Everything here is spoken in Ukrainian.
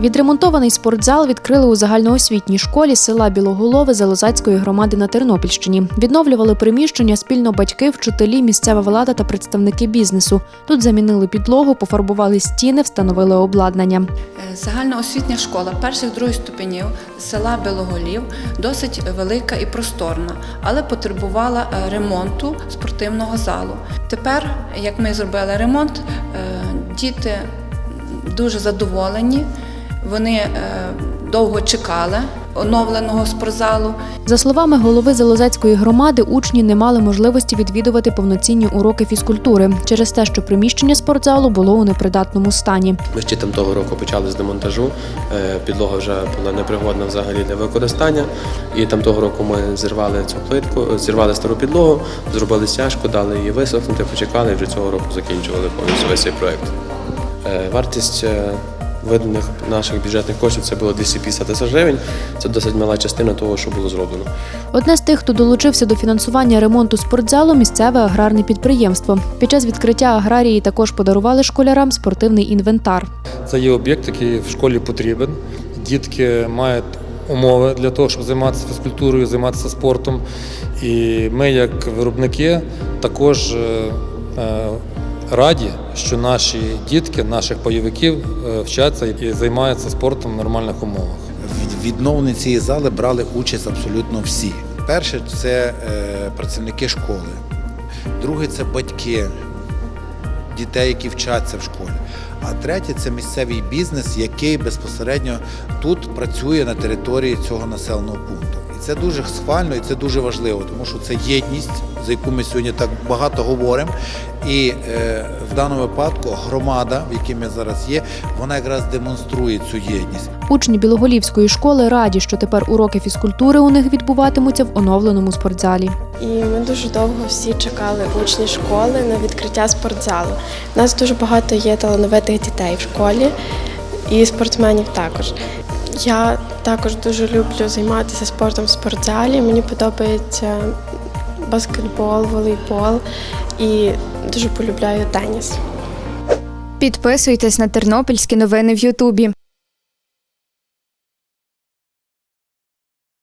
Відремонтований спортзал відкрили у загальноосвітній школі села Білоголове Залозацької громади на Тернопільщині. Відновлювали приміщення спільно батьки, вчителі, місцева влада та представники бізнесу. Тут замінили підлогу, пофарбували стіни, встановили обладнання. Е, Загальноосвітня школа перших других ступенів села Білоголів досить велика і просторна, але потребувала е, ремонту спортивного залу. Тепер, як ми зробили ремонт, е, діти дуже задоволені. Вони е, довго чекали оновленого спортзалу. За словами голови Залозацької громади, учні не мали можливості відвідувати повноцінні уроки фізкультури через те, що приміщення спортзалу було у непридатному стані. Ми ще там того року почали з демонтажу. Е, Підлога вже була непригодна взагалі для використання. І там того року ми зірвали цю плитку, зірвали стару підлогу, зробили стяжку, дали її висохнути, почекали і вже цього року закінчували повністю весь цей проєкт. Е, Вартість е, виданих наших бюджетних коштів це було 250 тисяч гривень. Це досить мала частина того, що було зроблено. Одне з тих, хто долучився до фінансування ремонту спортзалу, місцеве аграрне підприємство. Під час відкриття аграрії також подарували школярам спортивний інвентар. Це є об'єкт, який в школі потрібен. Дітки мають умови для того, щоб займатися фізкультурою, займатися спортом. І ми, як виробники, також е, е, раді, що наші дітки, наших пайовиків е, вчаться і займаються спортом в нормальних умовах. В відновленні цієї зали брали участь абсолютно всі. Перше це е, працівники школи, друге це батьки дітей, які вчаться в школі. А третє це місцевий бізнес, який безпосередньо тут працює на території цього населеного пункту. Це дуже схвально і це дуже важливо, тому що це єдність, за яку ми сьогодні так багато говоримо. І е, в даному випадку громада, в якій ми зараз є, вона якраз демонструє цю єдність. Учні Білоголівської школи раді, що тепер уроки фізкультури у них відбуватимуться в оновленому спортзалі. І ми дуже довго всі чекали учні школи на відкриття спортзалу. У нас дуже багато є талановитих дітей в школі і спортсменів також. Я також дуже люблю займатися спортом в спортзалі. Мені подобається баскетбол, волейбол і дуже полюбляю теніс. Підписуйтесь на тернопільські новини в Ютубі.